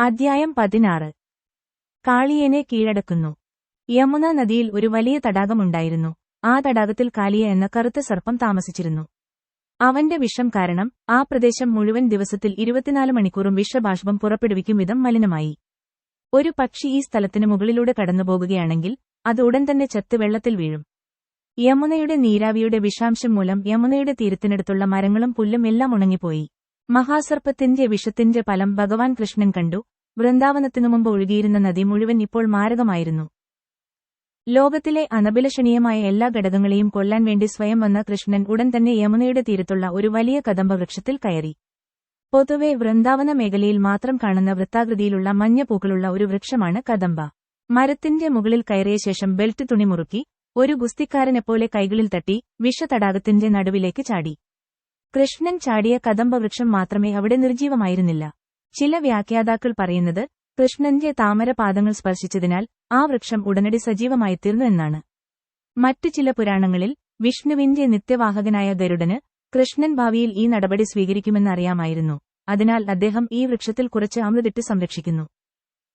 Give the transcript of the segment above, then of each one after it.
അധ്യായം പതിനാറ്. കാളിയനെ കീഴടക്കുന്നു. യമുന നദിയിൽ ഒരു വലിയ തടാകമുണ്ടായിരുന്നു ആ തടാകത്തിൽ കാളിയ എന്ന കറുത്ത സർപ്പം താമസിച്ചിരുന്നു. അവന്റെ വിഷം കാരണം ആ പ്രദേശം മുഴുവൻ ദിവസത്തിൽ ഇരുപത്തിനാല് മണിക്കൂറും വിഷബാഷ്പം പുറപ്പെടുവിക്കും വിധം മലിനമായി. ഒരു പക്ഷി ഈ സ്ഥലത്തിന് മുകളിലൂടെ കടന്നുപോകുകയാണെങ്കിൽ അത് ഉടൻ തന്നെ ചത്ത് വെള്ളത്തിൽ വീഴും. യമുനയുടെ നീരാവിയുടെ വിഷാംശം മൂലം യമുനയുടെ തീരത്തിനടുത്തുള്ള മരങ്ങളും പുല്ലും എല്ലാം ഉണങ്ങിപ്പോയി. മഹാസർപ്പത്തിന്റെ വിഷത്തിന്റെ ഫലം ഭഗവാൻ കൃഷ്ണൻ കണ്ടു. വൃന്ദാവനത്തിനു മുമ്പ് ഒഴുകിയിരുന്ന നദി മുഴുവൻ ഇപ്പോൾ മാരകമായിരുന്നു. ലോകത്തിലെ അനഭിലഷണീയമായ എല്ലാ ഘടകങ്ങളെയും കൊല്ലാൻ വേണ്ടി സ്വയം വന്ന കൃഷ്ണൻ ഉടൻ തന്നെ യമുനയുടെ തീരത്തുള്ള ഒരു വലിയ കദംബവൃക്ഷത്തിൽ കയറി. പൊതുവെ വൃന്ദാവന മേഖലയിൽ മാത്രം കാണുന്ന വൃത്താകൃതിയിലുള്ള മഞ്ഞ പൂക്കളുള്ള ഒരു വൃക്ഷമാണ് കദംബ. മരത്തിന്റെ മുകളിൽ കയറിയ ശേഷം ബെൽറ്റ് തുണി മുറുക്കി ഒരു ഗുസ്തിക്കാരനെപ്പോലെ കൈകളിൽ തട്ടി വിഷതടാകത്തിന്റെ നടുവിലേക്ക് ചാടി. കൃഷ്ണൻ ചാടിയ കദംബവൃക്ഷം മാത്രമേ അവിടെ നിർജീവമായിരുന്നില്ല ചില വ്യാഖ്യാതാക്കൾ പറയുന്നത് കൃഷ്ണന്റെ താമരപാദങ്ങൾ സ്പർശിച്ചതിനാൽ ആ വൃക്ഷം ഉടനടി സജീവമായി തീർന്നു എന്നാണ്. മറ്റു ചില പുരാണങ്ങളിൽ വിഷ്ണുവിന്റെ നിത്യവാഹകനായ ഗരുഡന് കൃഷ്ണൻ ഭാവിയിൽ ഈ നടപടി സ്വീകരിക്കുമെന്നറിയാമായിരുന്നു. അതിനാൽ അദ്ദേഹം ഈ വൃക്ഷത്തിൽ കുറച്ച് അമൃതിട്ട് സംരക്ഷിക്കുന്നു.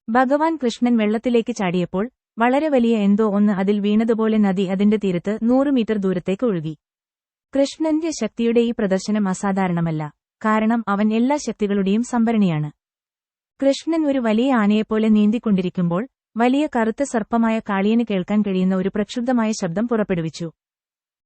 ഭഗവാൻ കൃഷ്ണൻ വെള്ളത്തിലേക്ക് ചാടിയപ്പോൾ വളരെ വലിയ എന്തോ ഒന്ന് അതിൽ വീണതുപോലെ നദി അതിന്റെ തീരത്ത് നൂറ് മീറ്റർ ദൂരത്തേക്ക് ഒഴുകി. കൃഷ്ണന്റെ ശക്തിയുടെ ഈ പ്രദർശനം അസാധാരണമല്ല. കാരണം അവൻ എല്ലാ ശക്തികളുടെയും സംഭരണിയാണ്. കൃഷ്ണൻ ഒരു വലിയ ആനയെപ്പോലെ നീന്തിക്കൊണ്ടിരിക്കുമ്പോൾ വലിയ കറുത്ത സർപ്പമായ കാളിയന് കേൾക്കാൻ കഴിയുന്ന ഒരു പ്രക്ഷുബ്ധമായ ശബ്ദം പുറപ്പെടുവിച്ചു.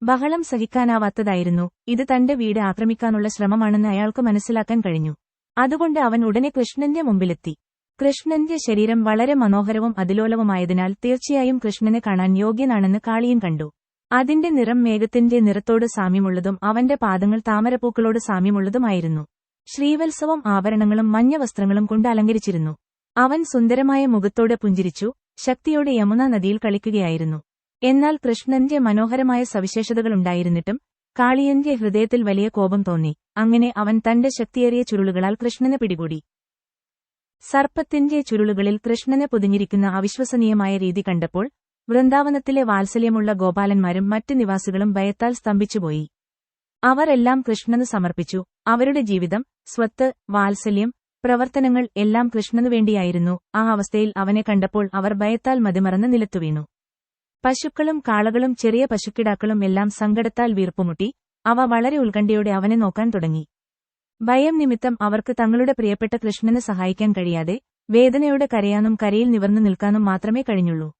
ബഹളം സഹിക്കാനാവാത്തതായിരുന്നു. ഇത് തന്റെ വീട് ആക്രമിക്കാനുള്ള ശ്രമമാണെന്ന് അയാൾക്ക് മനസ്സിലാക്കാൻ കഴിഞ്ഞു. അതുകൊണ്ട് അവൻ ഉടനെ കൃഷ്ണന്റെ മുമ്പിലെത്തി. കൃഷ്ണന്റെ ശരീരം വളരെ മനോഹരവും അതിലോലവുമായതിനാൽ തീർച്ചയായും കൃഷ്ണനെ കാണാൻ യോഗ്യനാണെന്ന് കാളിയൻ കണ്ടു. അതിന്റെ നിറം മേഘത്തിന്റെ നിറത്തോട് സാമ്യമുള്ളതും അവന്റെ പാദങ്ങൾ താമരപ്പൂക്കളോട് സാമ്യമുള്ളതുമായിരുന്നു. ശ്രീവത്സവം ആഭരണങ്ങളും മഞ്ഞ വസ്ത്രങ്ങളും കൊണ്ട് അലങ്കരിച്ചിരുന്നു. അവൻ സുന്ദരമായ മുഖത്തോടെ പുഞ്ചിരിച്ചു ശക്തിയോടെ യമുന നദിയിൽ കളിക്കുകയായിരുന്നു. എന്നാൽ കൃഷ്ണന്റെ മനോഹരമായ സവിശേഷതകളുണ്ടായിരുന്നിട്ടും കാളിയന്റെ ഹൃദയത്തിൽ വലിയ കോപം തോന്നി. അങ്ങനെ അവൻ തന്റെ ശക്തിയേറിയ ചുരുളുകളാൽ കൃഷ്ണനെ പിടികൂടി. സർപ്പത്തിന്റെ ചുരുളുകളിൽ കൃഷ്ണനെ പൊതിഞ്ഞിരിക്കുന്ന അവിശ്വസനീയമായ രീതി കണ്ടപ്പോൾ വൃന്ദാവനത്തിലെ വാത്സല്യമുള്ള ഗോപാലന്മാരും മറ്റ് നിവാസികളും ഭയത്താൽ സ്തംഭിച്ചുപോയി. അവർ എല്ലാം കൃഷ്ണന് സമർപ്പിച്ചു. അവരുടെ ജീവിതം സ്വത്ത് വാത്സല്യം പ്രവർത്തനങ്ങൾ എല്ലാം കൃഷ്ണനു വേണ്ടിയായിരുന്നു. ആ അവസ്ഥയിൽ അവനെ കണ്ടപ്പോൾ അവർ ഭയത്താൽ മതിമറന്ന് നിലത്തുവീണു പശുക്കളും കാളകളും ചെറിയ പശുക്കിടാക്കളും എല്ലാം സങ്കടത്താൽ വീർപ്പുമുട്ടി. അവ വളരെ ഉത്കണ്ഠയോടെ അവനെ നോക്കാൻ തുടങ്ങി. ഭയം നിമിത്തം അവർക്ക് തങ്ങളുടെ പ്രിയപ്പെട്ട കൃഷ്ണനെ സഹായിക്കാൻ കഴിയാതെ വേദനയോടെ കരയാനും കരയിൽ നിവർന്നു നിൽക്കാനും മാത്രമേ കഴിഞ്ഞുള്ളൂ.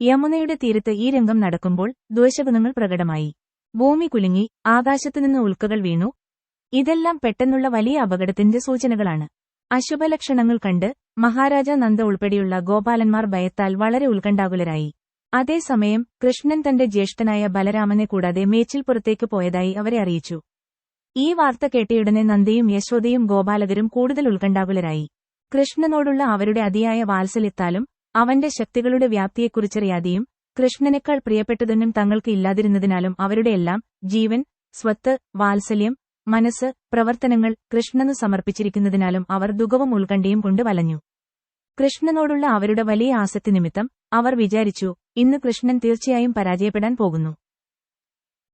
യമുനയുടെ തീരത്ത് ഈ രംഗം നടക്കുമ്പോൾ ദ്വേഷഗുണങ്ങൾ പ്രകടമായി. ഭൂമി കുലുങ്ങി ആകാശത്തുനിന്ന് ഉൽക്കകൾ വീണു. ഇതെല്ലാം പെട്ടെന്നുള്ള വലിയ അപകടത്തിന്റെ സൂചനകളാണ്. അശുഭലക്ഷണങ്ങൾ കണ്ട് മഹാരാജ നന്ദ ഉൾപ്പെടെയുള്ള ഗോപാലന്മാർ ഭയത്താൽ വളരെ ഉത്കണ്ഠാകുലരായി. അതേസമയം കൃഷ്ണൻ തന്റെ ജ്യേഷ്ഠനായ ബലരാമനെ കൂടാതെ മേച്ചിൽപ്പുറത്തേക്ക് പോയതായി അവരെ അറിയിച്ചു. ഈ വാർത്ത കേട്ടയുടനെ നന്ദയും യശോദയും ഗോപാലകരും കൂടുതൽ ഉത്കണ്ഠാകുലരായി. കൃഷ്ണനോടുള്ള അവരുടെ അതിയായ വാത്സല്യത്താലും അവന്റെ ശക്തികളുടെ വ്യാപ്തിയെക്കുറിച്ചറിയാതെയും കൃഷ്ണനേക്കാൾ പ്രിയപ്പെട്ടതൊന്നും തങ്ങൾക്ക് ഇല്ലാതിരുന്നതിനാലും അവരുടെയെല്ലാം ജീവൻ സ്വത്ത് വാത്സല്യം മനസ്സ് പ്രവർത്തനങ്ങൾ കൃഷ്ണനു സമർപ്പിച്ചിരിക്കുന്നതിനാലും അവർ ദുഃഖവും ഉൾക്കണ്ഠയും കൊണ്ട് വലഞ്ഞു. കൃഷ്ണനോടുള്ള അവരുടെ വലിയ ആസക്തി നിമിത്തം അവർ വിചാരിച്ചു ഇന്ന് കൃഷ്ണൻ തീർച്ചയായും പരാജയപ്പെടാൻ പോകുന്നു.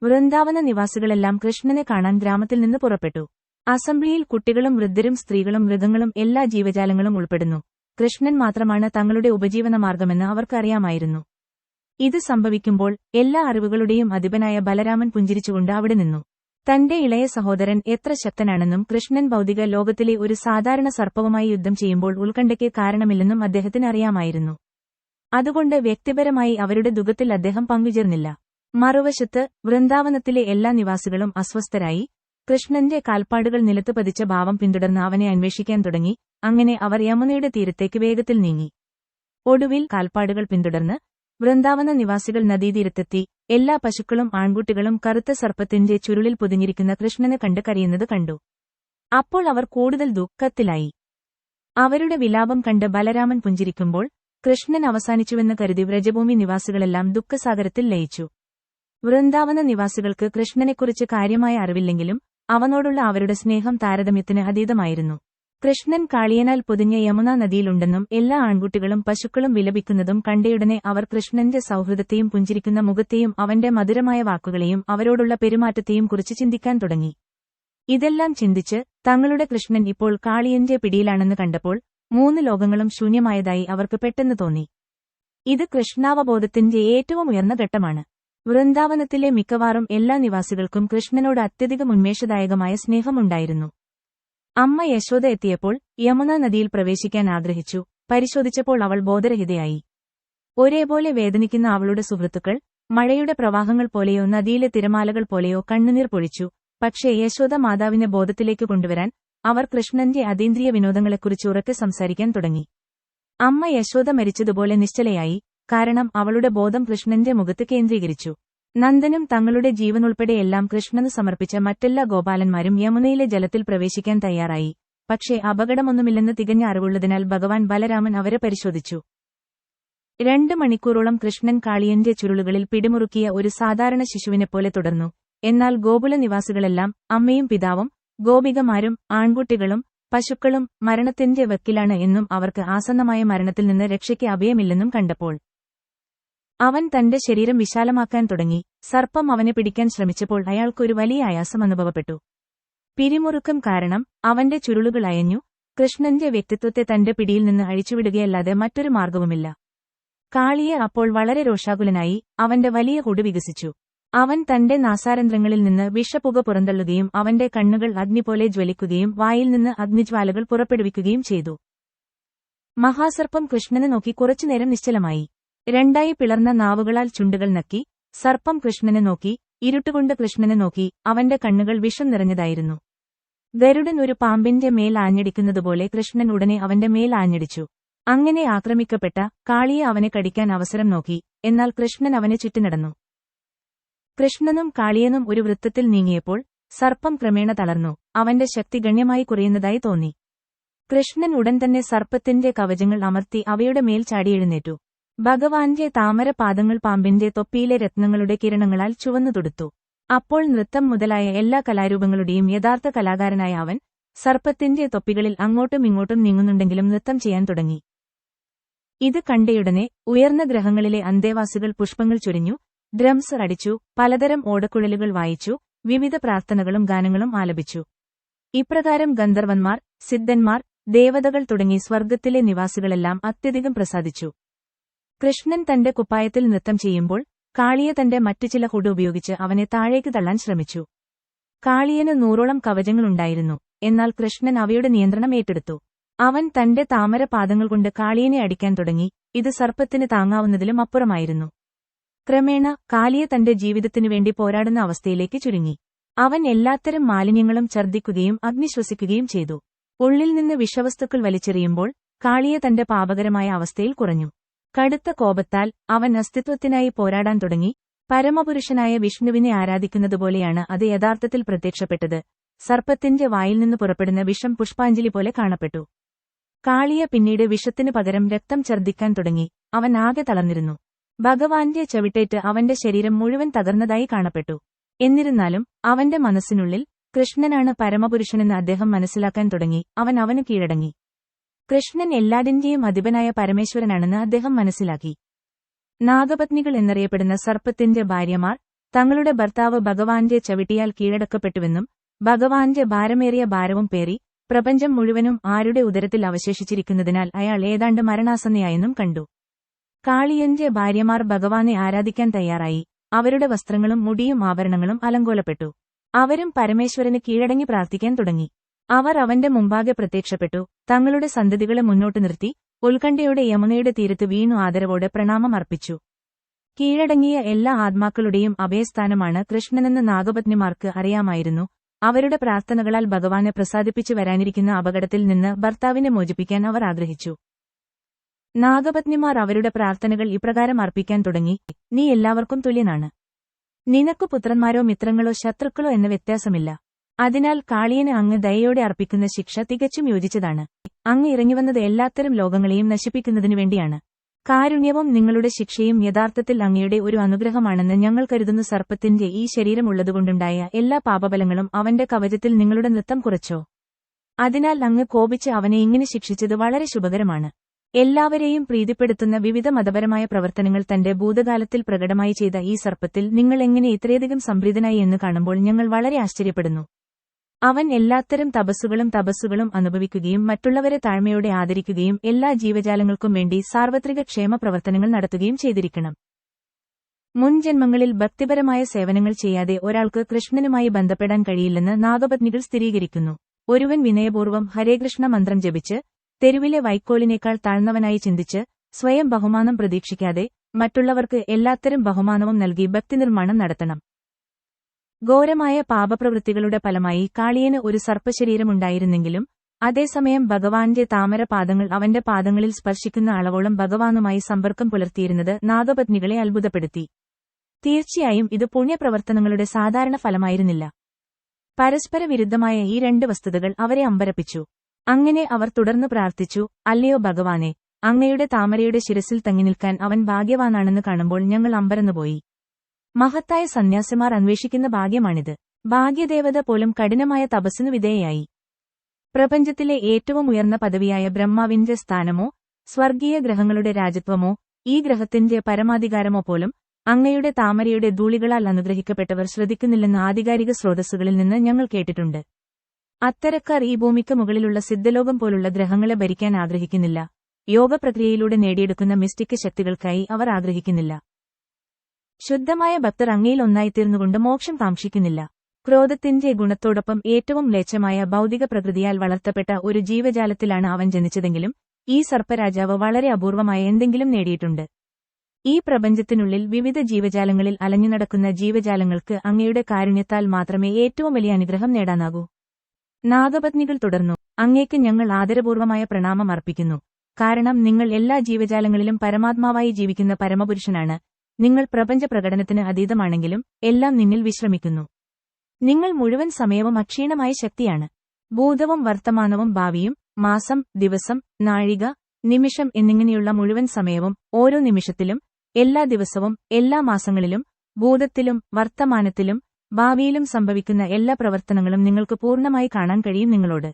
വൃന്ദാവന നിവാസികളെല്ലാം കൃഷ്ണനെ കാണാൻ ഗ്രാമത്തിൽ നിന്ന് പുറപ്പെട്ടു. അസംബ്ലിയിൽ കുട്ടികളും വൃദ്ധരും സ്ത്രീകളും മൃഗങ്ങളും എല്ലാ ജീവജാലങ്ങളും ഉൾപ്പെടുന്നു. കൃഷ്ണൻ മാത്രമാണ് തങ്ങളുടെ ഉപജീവനമാർഗമെന്ന് അവർക്കറിയാമായിരുന്നു. ഇത് സംഭവിക്കുമ്പോൾ എല്ലാ അറിവുകളുടെയും അധിപനായ ബലരാമൻ പുഞ്ചിരിച്ചുകൊണ്ട് അവിടെ നിന്നു. തന്റെ ഇളയ സഹോദരൻ എത്ര ശക്തനാണെന്നും കൃഷ്ണൻ ഭൗതിക ലോകത്തിലെ ഒരു സാധാരണ സർപ്പവുമായി യുദ്ധം ചെയ്യുമ്പോൾ ഉത്കണ്ഠയ്ക്ക് കാരണമില്ലെന്നും അദ്ദേഹത്തിന് അറിയാമായിരുന്നു. അതുകൊണ്ട് വ്യക്തിപരമായി അവരുടെ ദുഃഖത്തിൽ അദ്ദേഹം പങ്കുചേർന്നില്ല. മറുവശത്ത് വൃന്ദാവനത്തിലെ എല്ലാ നിവാസികളും അസ്വസ്ഥരായി. കൃഷ്ണന്റെ കാൽപ്പാടുകൾ നിലത്ത് പതിച്ച ഭാവം പിന്തുടർന്ന് അവനെ അന്വേഷിക്കാൻ തുടങ്ങി. അങ്ങനെ അവർ യമുനയുടെ തീരത്തേക്ക് വേഗത്തിൽ നീങ്ങി. ഒടുവിൽ കാൽപ്പാടുകൾ പിന്തുടർന്ന് വൃന്ദാവന നിവാസികൾ നദീതീരത്തെത്തി. എല്ലാ പശുക്കളും ആൺകുട്ടികളും കറുത്ത സർപ്പത്തിന്റെ ചുരുളിൽ പൊതിഞ്ഞിരിക്കുന്ന കൃഷ്ണനെ കണ്ട് കരയുന്നത് കണ്ടു. അപ്പോൾ അവർ കൂടുതൽ ദുഃഖത്തിലായി. അവരുടെ വിലാപം കണ്ട് ബലരാമൻ പുഞ്ചിരിക്കുമ്പോൾ കൃഷ്ണൻ അവസാനിച്ചുവെന്ന് കരുതി വ്രജഭൂമി നിവാസികളെല്ലാം ദുഃഖസാഗരത്തിൽ ലയിച്ചു. വൃന്ദാവന നിവാസികൾക്ക് കൃഷ്ണനെക്കുറിച്ച് കാര്യമായ അറിവില്ലെങ്കിലും അവനോടുള്ള അവരുടെ സ്നേഹം താരതമ്യത്തിന് അതീതമായിരുന്നു. കൃഷ്ണൻ കാളിയനാൽ പൊതിഞ്ഞ യമുന നദിയിലുണ്ടെന്നും എല്ലാ ആൺകുട്ടികളും പശുക്കളും വിലപിക്കുന്നതും കണ്ടയുടനെ അവർ കൃഷ്ണന്റെ സൗഹൃദത്തെയും പുഞ്ചിരിക്കുന്ന മുഖത്തെയും അവന്റെ മധുരമായ വാക്കുകളെയും അവരോടുള്ള പെരുമാറ്റത്തെയും കുറിച്ച് ചിന്തിക്കാൻ തുടങ്ങി. ഇതെല്ലാം ചിന്തിച്ച് തങ്ങളുടെ കൃഷ്ണൻ ഇപ്പോൾ കാളിയന്റെ പിടിയിലാണെന്ന് കണ്ടപ്പോൾ മൂന്ന് ലോകങ്ങളും ശൂന്യമായതായി അവർക്ക് പെട്ടെന്ന് തോന്നി. ഇത് കൃഷ്ണാവബോധത്തിന്റെ ഏറ്റവും ഉയർന്ന ഘട്ടമാണ്. വൃന്ദാവനത്തിലെ മിക്കവാറും എല്ലാ നിവാസികൾക്കും കൃഷ്ണനോട് അത്യധികം ഉന്മേഷദായകമായ സ്നേഹമുണ്ടായിരുന്നു. അമ്മ യശോദ എത്തിയപ്പോൾ യമുന നദിയിൽ പ്രവേശിക്കാൻ ആഗ്രഹിച്ചു. പരിശോധിച്ചപ്പോൾ അവൾ ബോധരഹിതയായി. ഒരേപോലെ വേദനിക്കുന്ന അവളുടെ സുഹൃത്തുക്കൾ മഴയുടെ പ്രവാഹങ്ങൾ പോലെയോ നദിയിലെ തിരമാലകൾ പോലെയോ കണ്ണുനീർ പൊഴിച്ചു. പക്ഷേ യശോദ മാതാവിനെ ബോധത്തിലേക്ക് കൊണ്ടുവരാൻ അവർ കൃഷ്ണന്റെ അതീന്ദ്രിയ വിനോദങ്ങളെക്കുറിച്ച് ഉറക്കെ സംസാരിക്കാൻ തുടങ്ങി. അമ്മ യശോദ മരിച്ചതുപോലെ നിശ്ചലയായി കാരണം അവളുടെ ബോധം കൃഷ്ണന്റെ മുഖത്ത് കേന്ദ്രീകരിച്ചു. നന്ദനും തങ്ങളുടെ ജീവനുൾപ്പെടെ എല്ലാം കൃഷ്ണന് സമർപ്പിച്ച മറ്റെല്ലാ ഗോപാലന്മാരും യമുനയിലെ ജലത്തിൽ പ്രവേശിക്കാൻ തയ്യാറായി. പക്ഷേ അപകടമൊന്നുമില്ലെന്ന് തികഞ്ഞ അറിവുള്ളതിനാൽ ഭഗവാൻ ബലരാമൻ അവരെ പരിശോധിച്ചു. രണ്ട് മണിക്കൂറോളം കൃഷ്ണൻ കാളിയന്റെ ചുരുളുകളിൽ പിടിമുറുക്കിയ ഒരു സാധാരണ ശിശുവിനെപ്പോലെ തുടർന്നു. എന്നാൽ ഗോകുല നിവാസികളെല്ലാം അമ്മയും പിതാവും ഗോപികമാരും ആൺകുട്ടികളും പശുക്കളും മരണത്തിന്റെ വക്കിലാണ് എന്നും അവർക്ക് ആസന്നമായ മരണത്തിൽ നിന്ന് രക്ഷയ്ക്ക് അഭയമില്ലെന്നും കണ്ടപ്പോൾ അവൻ തന്റെ ശരീരം വിശാലമാക്കാൻ തുടങ്ങി. സർപ്പം അവനെ പിടിക്കാൻ ശ്രമിച്ചപ്പോൾ അയാൾക്കൊരു വലിയ ആയാസം അനുഭവപ്പെട്ടു. പിരിമുറുക്കം കാരണം അവന്റെ ചുരുളുകൾ അയഞ്ഞു. കൃഷ്ണന്റെ വ്യക്തിത്വത്തെ തന്റെ പിടിയിൽ നിന്ന് അഴിച്ചുവിടുകയല്ലാതെ മറ്റൊരു മാർഗവുമില്ല. കാളിയെ അപ്പോൾ വളരെ രോഷാകുലനായി അവന്റെ വലിയ കൊടു വികസിച്ചു. അവൻ തന്റെ നാസാരന്ധ്രങ്ങളിൽ നിന്ന് വിഷപ്പുക പുറന്തള്ളുകയും അവന്റെ കണ്ണുകൾ അഗ്നി പോലെ ജ്വലിക്കുകയും വായിൽ നിന്ന് അഗ്നിജ്വാലകൾ പുറപ്പെടുവിക്കുകയും ചെയ്തു. മഹാസർപ്പം കൃഷ്ണനെ നോക്കി കുറച്ചുനേരം നിശ്ചലമായി. രണ്ടായി പിളർന്ന നാവുകളാൽ ചുണ്ടുകൾ നക്കി സർപ്പം കൃഷ്ണനെ നോക്കി ഇരുട്ടുകൊണ്ട് കൃഷ്ണനെ നോക്കി അവന്റെ കണ്ണുകൾ വിഷം നിറഞ്ഞതായിരുന്നു. ഗരുഡൻ ഒരു പാമ്പിന്റെ മേൽ ആഞ്ഞടിക്കുന്നതുപോലെ കൃഷ്ണൻ ഉടനെ അവന്റെ മേൽ ആഞ്ഞടിച്ചു. അങ്ങനെ ആക്രമിക്കപ്പെട്ട കാളിയെ അവനെ കടിക്കാൻ അവസരം നോക്കി എന്നാൽ കൃഷ്ണൻ അവനെ ചുറ്റിനടന്നു കൃഷ്ണനും കാളിയനും ഒരു വൃത്തത്തിൽ നീങ്ങിയപ്പോൾ സർപ്പം ക്രമേണ തളർന്നു അവന്റെ ശക്തി ഗണ്യമായി കുറയുന്നതായി തോന്നി. കൃഷ്ണൻ ഉടൻ തന്നെ സർപ്പത്തിന്റെ കവചങ്ങൾ അമർത്തി അവയുടെ മേൽ ചാടിയെഴുന്നേറ്റു ഭഗവാന്റെ താമര പാദങ്ങൾ പാമ്പിന്റെ തൊപ്പിയിലെ രത്നങ്ങളുടെ കിരണങ്ങളാൽ ചുവന്നു തൊടുത്തു. അപ്പോൾ നൃത്തം മുതലായ എല്ലാ കലാരൂപങ്ങളുടെയും യഥാർത്ഥ കലാകാരനായ അവൻ സർപ്പത്തിന്റെ തൊപ്പികളിൽ അങ്ങോട്ടും ഇങ്ങോട്ടും നീങ്ങുന്നുണ്ടെങ്കിലും നൃത്തം ചെയ്യാൻ തുടങ്ങി. ഇത് കണ്ടയുടനെ ഉയർന്ന ഗ്രഹങ്ങളിലെ അന്തേവാസികൾ പുഷ്പങ്ങൾ ചൊരിഞ്ഞു ഡ്രംസ് അടിച്ചു പലതരം ഓടക്കുഴലുകൾ വായിച്ചു വിവിധ പ്രാർത്ഥനകളും ഗാനങ്ങളും ആലപിച്ചു. ഇപ്രകാരം ഗന്ധർവന്മാർ സിദ്ധന്മാർ ദേവതകൾ തുടങ്ങി സ്വർഗത്തിലെ നിവാസികളെല്ലാം അത്യധികം പ്രസാദിച്ചു. കൃഷ്ണൻ തന്റെ കുപ്പായത്തിൽ നൃത്തം ചെയ്യുമ്പോൾ കാളിയ തന്റെ മറ്റു ചില ഹുഡ് ഉപയോഗിച്ച് അവനെ താഴേക്ക് തള്ളാൻ ശ്രമിച്ചു. കാളിയന് നൂറോളം കവചങ്ങളുണ്ടായിരുന്നു എന്നാൽ കൃഷ്ണൻ അവയുടെ നിയന്ത്രണം ഏറ്റെടുത്തു. അവൻ തന്റെ താമര പാദങ്ങൾ കൊണ്ട് കാളിയനെ അടിക്കാൻ തുടങ്ങി. ഇത് സർപ്പത്തിന് താങ്ങാവുന്നതിലും അപ്പുറമായിരുന്നു. ക്രമേണ കാളിയ തന്റെ ജീവിതത്തിനു വേണ്ടി പോരാടുന്ന അവസ്ഥയിലേക്ക് ചുരുങ്ങി. അവൻ എല്ലാത്തരം മാലിന്യങ്ങളും ഛർദ്ദിക്കുകയും അഗ്നിശ്വസിക്കുകയും ചെയ്തു. ഉള്ളിൽ നിന്ന് വിഷവസ്തുക്കൾ വലിച്ചെറിയുമ്പോൾ കാളിയ തന്റെ പാപകരമായ അവസ്ഥയിൽ കുറഞ്ഞു. കടുത്ത കോപത്താൽ അവൻ അസ്തിത്വത്തിനായി പോരാടാൻ തുടങ്ങി. പരമപുരുഷനായ വിഷ്ണുവിനെ ആരാധിക്കുന്നതുപോലെയാണ് അത് യഥാർത്ഥത്തിൽ പ്രത്യക്ഷപ്പെട്ടത്. സർപ്പത്തിന്റെ വായിൽ നിന്ന് പുറപ്പെടുന്ന വിഷം പുഷ്പാഞ്ജലി പോലെ കാണപ്പെട്ടു. കാളിയ പിന്നീട് വിഷത്തിനു പകരം രക്തം ഛർദ്ദിക്കാൻ തുടങ്ങി. അവൻ ആകെ തളർന്നിരുന്നു. ഭഗവാന്റെ ചവിട്ടേറ്റ് അവന്റെ ശരീരം മുഴുവൻ തകർന്നതായി കാണപ്പെട്ടു. എന്നിരുന്നാലും അവന്റെ മനസ്സിനുള്ളിൽ കൃഷ്ണനാണ് പരമപുരുഷനെന്ന് അദ്ദേഹം മനസ്സിലാക്കാൻ തുടങ്ങി. അവൻ അവന് കീഴടങ്ങി. കൃഷ്ണൻ എല്ലാടിന്റെയും അധിപനായ പരമേശ്വരനാണെന്ന് അദ്ദേഹം മനസ്സിലാക്കി. നാഗപത്നികൾ എന്നറിയപ്പെടുന്ന സർപ്പത്തിന്റെ ഭാര്യമാർ തങ്ങളുടെ ഭർത്താവ് ഭഗവാന്റെ ചവിട്ടിയാൽ കീഴടക്കപ്പെട്ടുവെന്നും ഭഗവാന്റെ ഭാരമേറിയ ഭാരവും പേറി പ്രപഞ്ചം മുഴുവനും ആരുടെ ഉദരത്തിൽ അവശേഷിച്ചിരിക്കുന്നതിനാൽ അയാൾ ഏതാണ്ട് മരണാസന്നയായെന്നും കണ്ടു. കാളിയന്റെ ഭാര്യമാർ ഭഗവാനെ ആരാധിക്കാൻ തയ്യാറായി. അവരുടെ വസ്ത്രങ്ങളും മുടിയും ആഭരണങ്ങളും അലങ്കോലപ്പെട്ടു. അവരും പരമേശ്വരന് കീഴടങ്ങി പ്രാർത്ഥിക്കാൻ തുടങ്ങി. അവർ അവന്റെ മുമ്പാകെ പ്രത്യക്ഷപ്പെട്ടു. തങ്ങളുടെ സന്തതികളെ മുന്നോട്ട് നിർത്തി. ഉത്കണ്ഠയുടെ യമുനയുടെ തീരത്ത് വീണു ആദരവോടെ പ്രണാമം അർപ്പിച്ചു. കീഴടങ്ങിയ എല്ലാ ആത്മാക്കളുടെയും അഭയസ്ഥാനമാണ് കൃഷ്ണനെന്ന് നാഗപത്നിമാർക്ക് അറിയാമായിരുന്നു. അവരുടെ പ്രാർത്ഥനകളാൽ ഭഗവാനെ പ്രസാദിപ്പിച്ചു വരാനിരിക്കുന്ന അപകടത്തിൽ നിന്ന് ഭർത്താവിനെ മോചിപ്പിക്കാൻ അവർ ആഗ്രഹിച്ചു. നാഗപത്നിമാർ അവരുടെ പ്രാർത്ഥനകൾ ഇപ്രകാരം അർപ്പിക്കാൻ തുടങ്ങി. നീ എല്ലാവർക്കും തുല്യനാണ്. നിനക്കു പുത്രന്മാരോ മിത്രങ്ങളോ ശത്രുക്കളോ എന്ന വ്യത്യാസമില്ല. അതിനാൽ കാളിയന് അങ്ങ് ദയയോടെ അർപ്പിക്കുന്ന ശിക്ഷ തികച്ചും യോജിച്ചതാണ്. അങ്ങ് ഇറങ്ങിവന്നത് എല്ലാത്തരം ലോകങ്ങളെയും നശിപ്പിക്കുന്നതിനു വേണ്ടിയാണ്. കാരുണ്യവും നിങ്ങളുടെ ശിക്ഷയും യഥാർത്ഥത്തിൽ അങ്ങയുടെ ഒരു അനുഗ്രഹമാണെന്ന് ഞങ്ങൾ കരുതുന്ന സർപ്പത്തിന്റെ ഈ ശരീരമുള്ളതുകൊണ്ടുണ്ടായ എല്ലാ പാപബലങ്ങളും അവന്റെ കവചത്തിൽ നിങ്ങളുടെ നൃത്തം കുറച്ചോ? അതിനാൽ അങ്ങ് കോപിച്ച് അവനെ ഇങ്ങനെ ശിക്ഷിച്ചത് വളരെ ശുഭകരമാണ്. എല്ലാവരെയും പ്രീതിപ്പെടുത്തുന്ന വിവിധ മതപരമായ പ്രവർത്തനങ്ങൾ തന്റെ ഭൂതകാലത്തിൽ പ്രകടമായി ചെയ്ത ഈ സർപ്പത്തിൽ നിങ്ങൾ എങ്ങനെ ഇത്രയധികം സംപ്രീതനായി എന്ന് കാണുമ്പോൾ ഞങ്ങൾ വളരെ ആശ്ചര്യപ്പെടുന്നു. അവൻ എല്ലാത്തരം തപസ്സുകളും തപസ്സുകളും അനുഭവിക്കുകയും മറ്റുള്ളവരെ താഴ്മയോടെ ആദരിക്കുകയും എല്ലാ ജീവജാലങ്ങൾക്കും വേണ്ടി സാർവത്രിക ക്ഷേമ പ്രവർത്തനങ്ങൾ നടത്തുകയും ചെയ്തിരിക്കണം. മുൻ ജന്മങ്ങളിൽ ഭക്തിപരമായ സേവനങ്ങൾ ചെയ്യാതെ ഒരാൾക്ക് കൃഷ്ണനുമായി ബന്ധപ്പെടാൻ കഴിയില്ലെന്ന് നാഗപത്നികൾ സ്ഥിരീകരിക്കുന്നു. ഒരുവൻ വിനയപൂർവം ഹരേകൃഷ്ണ മന്ത്രം ജപിച്ച് തെരുവിലെ വൈക്കോലിനേക്കാൾ താഴ്ന്നവനായി ചിന്തിച്ച് സ്വയം ബഹുമാനം പ്രതീക്ഷിക്കാതെ മറ്റുള്ളവർക്ക് എല്ലാത്തരം ബഹുമാനവും നൽകി ഭക്തി നിർമ്മാണം നടത്തണം. ഘോരമായ പാപപ്രവൃത്തികളുടെ ഫലമായി കാളിയന് ഒരു സർപ്പശരീരമുണ്ടായിരുന്നെങ്കിലും അതേസമയം ഭഗവാന്റെ താമരപാദങ്ങൾ അവന്റെ പാദങ്ങളിൽ സ്പർശിക്കുന്ന അളവോളം ഭഗവാനുമായി സമ്പർക്കം പുലർത്തിയിരുന്നത് നാഗപത്നികളെ അത്ഭുതപ്പെടുത്തി. തീർച്ചയായും ഇത് പുണ്യപ്രവർത്തനങ്ങളുടെ സാധാരണ ഫലമായിരുന്നില്ല. പരസ്പര വിരുദ്ധമായ ഈ രണ്ട് വസ്തുതകൾ അവരെ അമ്പരപ്പിച്ചു. അങ്ങനെ അവർ തുടർന്നു പ്രാർത്ഥിച്ചു അല്ലയോ ഭഗവാനെ അങ്ങയുടെ താമരയുടെ ശിരസിൽ തങ്ങി നിൽക്കാൻ അവൻ ഭാഗ്യവാനാണെന്ന് കാണുമ്പോൾ ഞങ്ങൾ അമ്പരന്നുപോയി. മഹത്തായ സന്യാസിമാർ അന്വേഷിക്കുന്ന ഭാഗ്യമാണിത്. ഭാഗ്യദേവത പോലും കഠിനമായ തപസ്സിനു വിധേയായി പ്രപഞ്ചത്തിലെ ഏറ്റവും ഉയർന്ന പദവിയായ ബ്രഹ്മാവിന്റെ സ്ഥാനമോ സ്വർഗീയ ഗ്രഹങ്ങളുടെ രാജത്വമോ ഈ ഗ്രഹത്തിന്റെ പരമാധികാരമോ പോലും അങ്ങയുടെ താമരയുടെ ധൂളികളാൽ അനുഗ്രഹിക്കപ്പെട്ടവർ ശ്രദ്ധിക്കുന്നില്ലെന്ന് ആധികാരിക സ്രോതസ്സുകളിൽ നിന്ന് ഞങ്ങൾ കേട്ടിട്ടുണ്ട്. അത്തരക്കാർ ഈ ഭൂമിക്ക് മുകളിലുള്ള സിദ്ധലോകം പോലുള്ള ഗ്രഹങ്ങളെ ഭരിക്കാൻ ആഗ്രഹിക്കുന്നില്ല. യോഗപ്രക്രിയയിലൂടെ നേടിയെടുക്കുന്ന മിസ്റ്റിക് ശക്തികൾക്കായി അവർ ആഗ്രഹിക്കുന്നില്ല. ശുദ്ധമായ ഭക്തർ അങ്ങയിൽ ഒന്നായിത്തീർന്നുകൊണ്ട് മോക്ഷം കാക്ഷിക്കുന്നില്ല ക്രോധത്തിന്റെ ഗുണത്തോടൊപ്പം ഏറ്റവും ലേച്ഛമായ ഭൗതിക പ്രകൃതിയാൽ വളർത്തപ്പെട്ട ഒരു ജീവജാലത്തിലാണ് അവൻ ജനിച്ചതെങ്കിലും ഈ സർപ്പരാജാവ് വളരെ അപൂർവമായ എന്തെങ്കിലും നേടിയിട്ടുണ്ട്. ഈ പ്രപഞ്ചത്തിനുള്ളിൽ വിവിധ ജീവജാലങ്ങളിൽ അലഞ്ഞു നടക്കുന്ന ജീവജാലങ്ങൾക്ക് അങ്ങയുടെ കാരുണ്യത്താൽ മാത്രമേ ഏറ്റവും വലിയ അനുഗ്രഹം നേടാനാകൂ. നാഗപത്നികൾ തുടർന്നു അങ്ങേക്ക് ഞങ്ങൾ ആദരപൂർവമായ പ്രണാമം അർപ്പിക്കുന്നു. കാരണം നിങ്ങൾ എല്ലാ ജീവജാലങ്ങളിലും പരമാത്മാവായി ജീവിക്കുന്ന പരമപുരുഷനാണ്. നിങ്ങൾ പ്രപഞ്ച പ്രകടനത്തിന് അതീതമാണെങ്കിലും എല്ലാം നിന്നിൽ വിശ്രമിക്കുന്നു. നിങ്ങൾ മുഴുവൻ സമയവും അക്ഷീണമായ ശക്തിയാണ്. ഭൂതവും വർത്തമാനവും ഭാവിയും മാസം ദിവസം നാഴിക നിമിഷം എന്നിങ്ങനെയുള്ള മുഴുവൻ സമയവും ഓരോ നിമിഷത്തിലും എല്ലാ ദിവസവും എല്ലാ മാസങ്ങളിലും ഭൂതത്തിലും വർത്തമാനത്തിലും ഭാവിയിലും സംഭവിക്കുന്ന എല്ലാ പ്രവർത്തനങ്ങളും നിങ്ങൾക്ക് പൂർണമായി കാണാൻ കഴിയും നിങ്ങളോട്.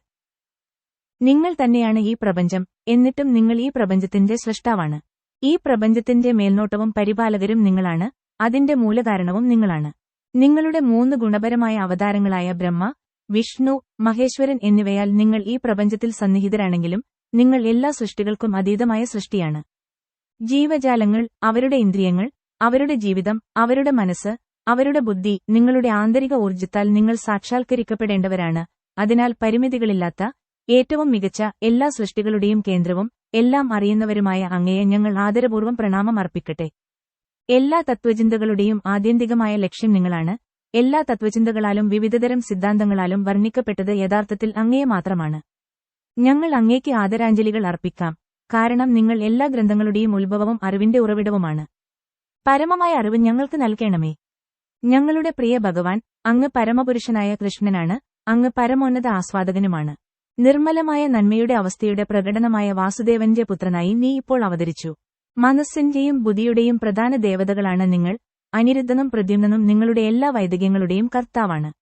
നിങ്ങൾ തന്നെയാണ് ഈ പ്രപഞ്ചം എന്നിട്ടും നിങ്ങൾ ഈ പ്രപഞ്ചത്തിന്റെ സൃഷ്ടാവാണ്. ഈ പ്രപഞ്ചത്തിന്റെ മേൽനോട്ടവും പരിപാലകരും നിങ്ങളാണ് അതിന്റെ മൂലകാരണവും നിങ്ങളാണ്. നിങ്ങളുടെ മൂന്ന് ഗുണപരമായ അവതാരങ്ങളായ ബ്രഹ്മ വിഷ്ണു മഹേശ്വരൻ എന്നിവയാൽ നിങ്ങൾ ഈ പ്രപഞ്ചത്തിൽ സന്നിഹിതരാണെങ്കിലും നിങ്ങൾ എല്ലാ സൃഷ്ടികൾക്കും അതീതമായ സൃഷ്ടിയാണ്. ജീവജാലങ്ങൾ അവരുടെ ഇന്ദ്രിയങ്ങൾ അവരുടെ ജീവിതം അവരുടെ മനസ്സ് അവരുടെ ബുദ്ധി നിങ്ങളുടെ ആന്തരിക ഊർജത്താൽ നിങ്ങൾ സാക്ഷാത്കരിക്കപ്പെടേണ്ടവരാണ്. അതിനാൽ പരിമിതികളില്ലാത്ത ഏറ്റവും മികച്ച എല്ലാ സൃഷ്ടികളുടെയും കേന്ദ്രവും എല്ലാം അറിയുന്നവരുമായ അങ്ങയെ ഞങ്ങൾ ആദരപൂർവം പ്രണാമം അർപ്പിക്കട്ടെ. എല്ലാ തത്വചിന്തകളുടെയും ആത്യന്തികമായ ലക്ഷ്യം നിങ്ങളാണ്. എല്ലാ തത്വചിന്തകളാലും വിവിധതരം സിദ്ധാന്തങ്ങളാലും വർണിക്കപ്പെട്ടത് യഥാർത്ഥത്തിൽ അങ്ങയെ മാത്രമാണ്. ഞങ്ങൾ അങ്ങേക്ക് ആദരാഞ്ജലികൾ അർപ്പിക്കാം. കാരണം നിങ്ങൾ എല്ലാ ഗ്രന്ഥങ്ങളുടെയും ഉത്ഭവവും അറിവിന്റെ ഉറവിടവുമാണ്. പരമമായ അറിവ് ഞങ്ങൾക്ക് നൽകണമേ. ഞങ്ങളുടെ പ്രിയ ഭഗവാൻ അങ്ങ് പരമപുരുഷനായ കൃഷ്ണനാണ്. അങ്ങ് പരമോന്നത ആസ്വാദകനുമാണ്. നിർമ്മലമായ നന്മയുടെ അവസ്ഥയുടെ പ്രകടനമായ വാസുദേവന്റെ പുത്രനായി നീ ഇപ്പോൾ അവതരിച്ചു. മനസ്സിന്റെയും ബുദ്ധിയുടെയും പ്രധാന ദേവതകളാണ് നിങ്ങൾ. അനിരുദ്ധനും പ്രദ്യുമ്നനും നിങ്ങളുടെ എല്ലാ വൈദികങ്ങളുടെയും കർത്താവാണ്.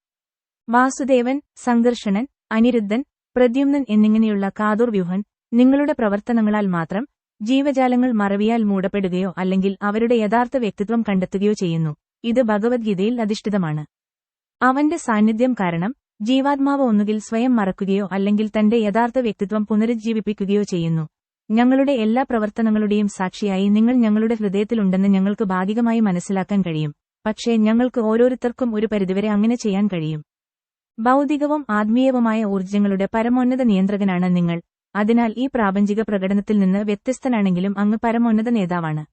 വാസുദേവൻ സംഘർഷണൻ അനിരുദ്ധൻ പ്രദ്യുമ്നൻ എന്നിങ്ങനെയുള്ള കാതുർവ്യൂഹൻ നിങ്ങളുടെ പ്രവർത്തനങ്ങളാൽ മാത്രം ജീവജാലങ്ങൾ മറവിയാൽ മൂടപ്പെടുകയോ അല്ലെങ്കിൽ അവരുടെ യഥാർത്ഥ വ്യക്തിത്വം കണ്ടെത്തുകയോ ചെയ്യുന്നു. ഇത് ഭഗവത്ഗീതയിൽ അധിഷ്ഠിതമാണ്. അവന്റെ സാന്നിധ്യം കാരണം ജീവാത്മാവ് ഒന്നുകിൽ സ്വയം മറക്കുകയോ അല്ലെങ്കിൽ തന്റെ യഥാർത്ഥ വ്യക്തിത്വം പുനരുജ്ജീവിപ്പിക്കുകയോ ചെയ്യുന്നു. ഞങ്ങളുടെ എല്ലാ പ്രവർത്തനങ്ങളുടെയും സാക്ഷിയായി നിങ്ങൾ ഞങ്ങളുടെ ഹൃദയത്തിലുണ്ടെന്ന് ഞങ്ങൾക്ക് ഭാഗികമായി മനസ്സിലാക്കാൻ കഴിയും. പക്ഷേ ഞങ്ങൾക്ക് ഓരോരുത്തർക്കും ഒരു പരിധിവരെ അങ്ങനെ ചെയ്യാൻ കഴിയും. ഭൗതികവും ആത്മീയവുമായ ഊർജങ്ങളുടെ പരമോന്നത നിയന്ത്രകനാണ് നിങ്ങൾ. അതിനാൽ ഈ പ്രാപഞ്ചിക പ്രകടനത്തിൽ നിന്ന് വ്യത്യസ്തനാണെങ്കിലും അങ്ങ് പരമോന്നത നേതാവാണ്.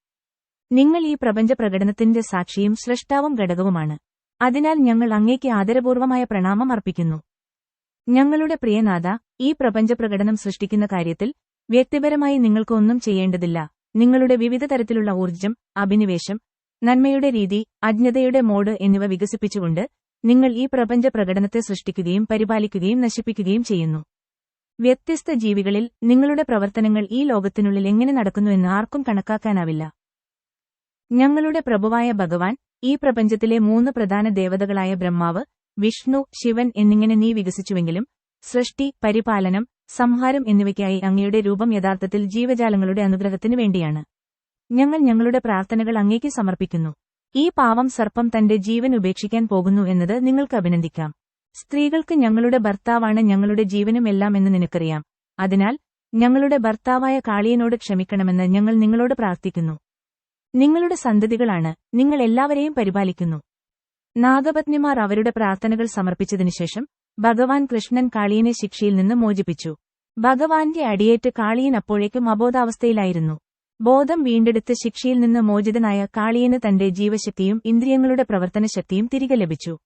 നിങ്ങൾ ഈ പ്രപഞ്ച പ്രകടനത്തിന്റെ സാക്ഷിയും സൃഷ്ടാവും ഘടകവുമാണ്. അതിനാൽ ഞങ്ങൾ അങ്ങേക്ക് ആദരപൂർവമായ പ്രണാമം അർപ്പിക്കുന്നു. ഞങ്ങളുടെ പ്രിയനാഥ ഈ പ്രപഞ്ചപ്രകടനം സൃഷ്ടിക്കുന്ന കാര്യത്തിൽ വ്യക്തിപരമായി നിങ്ങൾക്ക് ഒന്നും ചെയ്യേണ്ടതില്ല. നിങ്ങളുടെ വിവിധ തരത്തിലുള്ള ഊർജം അഭിനിവേശം നന്മയുടെ രീതി അജ്ഞതയുടെ മോഡ് എന്നിവ വികസിപ്പിച്ചുകൊണ്ട് നിങ്ങൾ ഈ പ്രപഞ്ച പ്രകടനത്തെ സൃഷ്ടിക്കുകയും പരിപാലിക്കുകയും നശിപ്പിക്കുകയും ചെയ്യുന്നു. വ്യത്യസ്ത ജീവികളിൽ നിങ്ങളുടെ പ്രവർത്തനങ്ങൾ ഈ ലോകത്തിനുള്ളിൽ എങ്ങനെ നടക്കുന്നുവെന്ന് ആർക്കും കണക്കാക്കാനാവില്ല. ഞങ്ങളുടെ പ്രഭുവായ ഭഗവാൻ ഈ പ്രപഞ്ചത്തിലെ മൂന്ന് പ്രധാന ദേവതകളായ ബ്രഹ്മാവ് വിഷ്ണു ശിവൻ എന്നിങ്ങനെ നീ വികസിച്ചുവെങ്കിലും സൃഷ്ടി പരിപാലനം സംഹാരം എന്നിവയ്ക്കായി അങ്ങയുടെ രൂപം യഥാർത്ഥത്തിൽ ജീവജാലങ്ങളുടെ അനുഗ്രഹത്തിനു വേണ്ടിയാണ്. ഞങ്ങൾ ഞങ്ങളുടെ പ്രാർത്ഥനകൾ അങ്ങേക്ക് സമർപ്പിക്കുന്നു. ഈ പാവം സർപ്പം തന്റെ ജീവൻ ഉപേക്ഷിക്കാൻ പോകുന്നു എന്നത് നിങ്ങൾക്ക് അഭിനന്ദിക്കാം. സ്ത്രീകൾക്ക് ഞങ്ങളുടെ ഭർത്താവാണ് ഞങ്ങളുടെ ജീവനും എല്ലാം എന്ന് നിനക്കറിയാം. അതിനാൽ ഞങ്ങളുടെ ഭർത്താവായ കാളിയനോട് ക്ഷമിക്കണമെന്ന് ഞങ്ങൾ നിങ്ങളോട് പ്രാർത്ഥിക്കുന്നു. നിങ്ങളുടെ സന്തതികളാണ്. നിങ്ങൾ എല്ലാവരെയും പരിപാലിക്കുന്നു. നാഗപത്നിമാർ അവരുടെ പ്രാർത്ഥനകൾ സമർപ്പിച്ചതിനുശേഷം ഭഗവാൻ കൃഷ്ണൻ കാളിയനെ ശിക്ഷയിൽ നിന്ന് മോചിപ്പിച്ചു. ഭഗവാന്റെ അടിയേറ്റ് കാളിയൻ അപ്പോഴേക്കും അബോധാവസ്ഥയിലായിരുന്നു. ബോധം വീണ്ടെടുത്ത് ശിക്ഷയിൽ നിന്ന് മോചിതനായ കാളിയന് തന്റെ ജീവശക്തിയും ഇന്ദ്രിയങ്ങളുടെ പ്രവർത്തനശക്തിയും തിരികെ ലഭിച്ചു.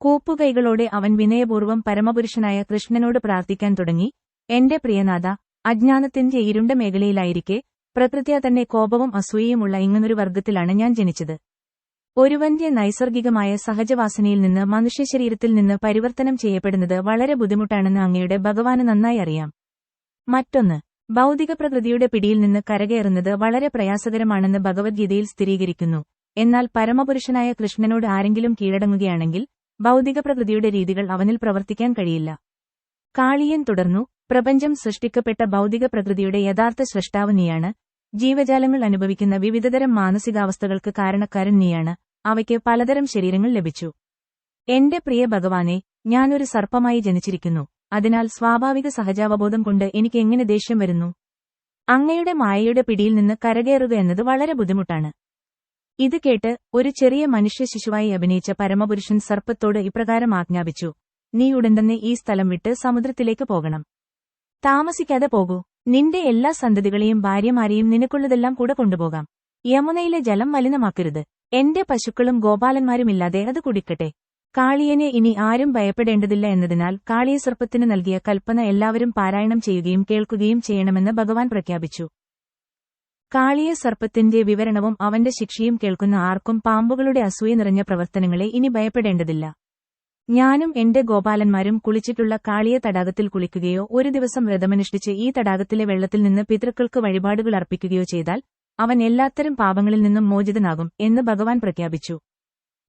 കൂപ്പുകൈകളോടെ അവൻ വിനയപൂർവം പരമപുരുഷനായ കൃഷ്ണനോട് പ്രാർത്ഥിക്കാൻ തുടങ്ങി. എന്റെ പ്രിയനാഥ അജ്ഞാനത്തിന്റെ ഇരുണ്ട മേഖലയിലായിരിക്കെ പ്രകൃത്യാ തന്നെ കോപവും അസൂയയുമുള്ള ഇങ്ങനൊരു വർഗത്തിലാണ് ഞാൻ ജനിച്ചത്. ഒരുവന്റെ നൈസർഗികമായ സഹജവാസനയിൽ നിന്ന് മനുഷ്യശരീരത്തിൽ നിന്ന് പരിവർത്തനം ചെയ്യപ്പെടുന്നത് വളരെ ബുദ്ധിമുട്ടാണെന്ന് അങ്ങയുടെ ഭഗവാന് നന്നായി അറിയാം. മറ്റൊന്ന് ഭൗതിക പ്രകൃതിയുടെ പിടിയിൽ നിന്ന് കരകയറുന്നത് വളരെ പ്രയാസകരമാണെന്ന് ഭഗവത്ഗീതയിൽ സ്ഥിരീകരിക്കുന്നു. എന്നാൽ പരമപുരുഷനായ കൃഷ്ണനോട് ആരെങ്കിലും കീഴടങ്ങുകയാണെങ്കിൽ ഭൗതിക പ്രകൃതിയുടെ രീതികൾ അവനിൽ പ്രവർത്തിക്കാൻ കഴിയില്ല. കാളിയൻ തുടർന്നു പ്രപഞ്ചം സൃഷ്ടിക്കപ്പെട്ട ഭൗതിക പ്രകൃതിയുടെ യഥാർത്ഥ സൃഷ്ടാവ് നീയാണ് ജീവജാലങ്ങൾ അനുഭവിക്കുന്ന വിവിധതരം മാനസികാവസ്ഥകൾക്ക് കാരണക്കാരൻ നീയാണ്. അവയ്ക്ക് പലതരം ശരീരങ്ങൾ ലഭിച്ചു. എന്റെ പ്രിയ ഭഗവാനെ ഞാനൊരു സർപ്പമായി ജനിച്ചിരിക്കുന്നു. അതിനാൽ സ്വാഭാവിക സഹജാവബോധം കൊണ്ട് എനിക്ക് എങ്ങനെ ദേഷ്യം വരുന്നു? അങ്ങയുടെ മായയുടെ പിടിയിൽ നിന്ന് കരകയറുക എന്നത് വളരെ ബുദ്ധിമുട്ടാണ്. ഇത് കേട്ട് ഒരു ചെറിയ മനുഷ്യ ശിശുവായി അഭിനയിച്ച പരമപുരുഷൻ സർപ്പത്തോട് ഇപ്രകാരം ആജ്ഞാപിച്ചു. നീ ഉടൻ തന്നെ ഈ സ്ഥലം വിട്ട് സമുദ്രത്തിലേക്ക് പോകണം. താമസിക്കാതെ പോകൂ. നിന്റെ എല്ലാ സന്തതികളെയും ഭാര്യമാരെയും നിനക്കുള്ളതെല്ലാം കൂടെ കൊണ്ടുപോകാം. യമുനയിലെ ജലം മലിനമാക്കരുത്. എന്റെ പശുക്കളും ഗോപാലന്മാരുമില്ലാതെ അത് കുടിക്കട്ടെ. കാളിയനെ ഇനി ആരും ഭയപ്പെടേണ്ടതില്ല എന്നതിനാൽ കാളിയ സർപ്പത്തിന് നൽകിയ കൽപ്പന എല്ലാവരും പാരായണം ചെയ്യുകയും കേൾക്കുകയും ചെയ്യണമെന്ന് ഭഗവാൻ പ്രഖ്യാപിച്ചു. കാളിയ സർപ്പത്തിന്റെ വിവരണവും അവന്റെ ശിക്ഷയും കേൾക്കുന്ന ആർക്കും പാമ്പുകളുടെ അസൂയ നിറഞ്ഞ പ്രവർത്തനങ്ങളെ ഇനി ഭയപ്പെടേണ്ടതില്ല. ഞാനും എന്റെ ഗോപാലന്മാരും കുളിച്ചിട്ടുള്ള കാളിയ തടാകത്തിൽ കുളിക്കുകയോ ഒരു ദിവസം വ്രതമനുഷ്ഠിച്ച് ഈ തടാകത്തിലെ വെള്ളത്തിൽ നിന്ന് പിതൃക്കൾക്ക് വഴിപാടുകൾ അർപ്പിക്കുകയോ ചെയ്താൽ അവൻ എല്ലാത്തരം പാപങ്ങളിൽ നിന്നും മോചിതനാകും എന്ന് ഭഗവാൻ പ്രഖ്യാപിച്ചു.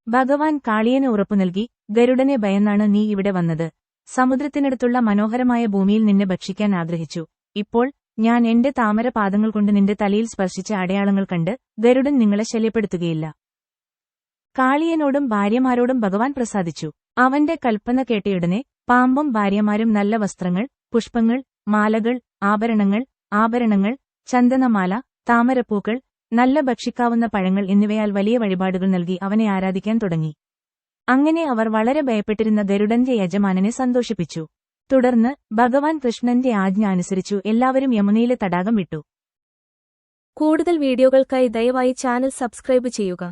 ഭഗവാൻ കാളിയന് ഉറപ്പു നൽകി ഗരുഡനെ ഭയന്നാണ് നീ ഇവിടെ വന്നത്. സമുദ്രത്തിനടുത്തുള്ള മനോഹരമായ ഭൂമിയിൽ നിന്നെ ഭക്ഷിക്കാൻ ആഗ്രഹിച്ചു. ഇപ്പോൾ ഞാൻ എന്റെ താമര പാദങ്ങൾ കൊണ്ട് നിന്റെ തലയിൽ സ്പർശിച്ച അടയാളങ്ങൾ കണ്ട് ഗരുഡൻ നിങ്ങളെ ശല്യപ്പെടുത്തുകയില്ല കാളിയനോടും ഭാര്യമാരോടും ഭഗവാൻ പ്രസാദിച്ചു. അവന്റെ കൽപ്പന കേട്ടയുടനെ പാമ്പും ഭാര്യമാരും നല്ല വസ്ത്രങ്ങൾ പുഷ്പങ്ങൾ മാലകൾ ആഭരണങ്ങൾ ആഭരണങ്ങൾ ചന്ദനമാല താമരപ്പൂക്കൾ നല്ല ഭക്ഷിക്കാവുന്ന പഴങ്ങൾ എന്നിവയാൽ വലിയ വഴിപാടുകൾ നൽകി അവനെ ആരാധിക്കാൻ തുടങ്ങി. അങ്ങനെ അവർ വളരെ ഭയപ്പെട്ടിരുന്ന ഗരുഡന്റെ യജമാനനെ സന്തോഷിപ്പിച്ചു. തുടർന്ന് ഭഗവാൻ കൃഷ്ണന്റെ ആജ്ഞ അനുസരിച്ചു എല്ലാവരും യമുനയിലെ തടാകം വിട്ടു. കൂടുതൽ വീഡിയോകൾക്കായി ദയവായി ചാനൽ സബ്സ്ക്രൈബ് ചെയ്യുക.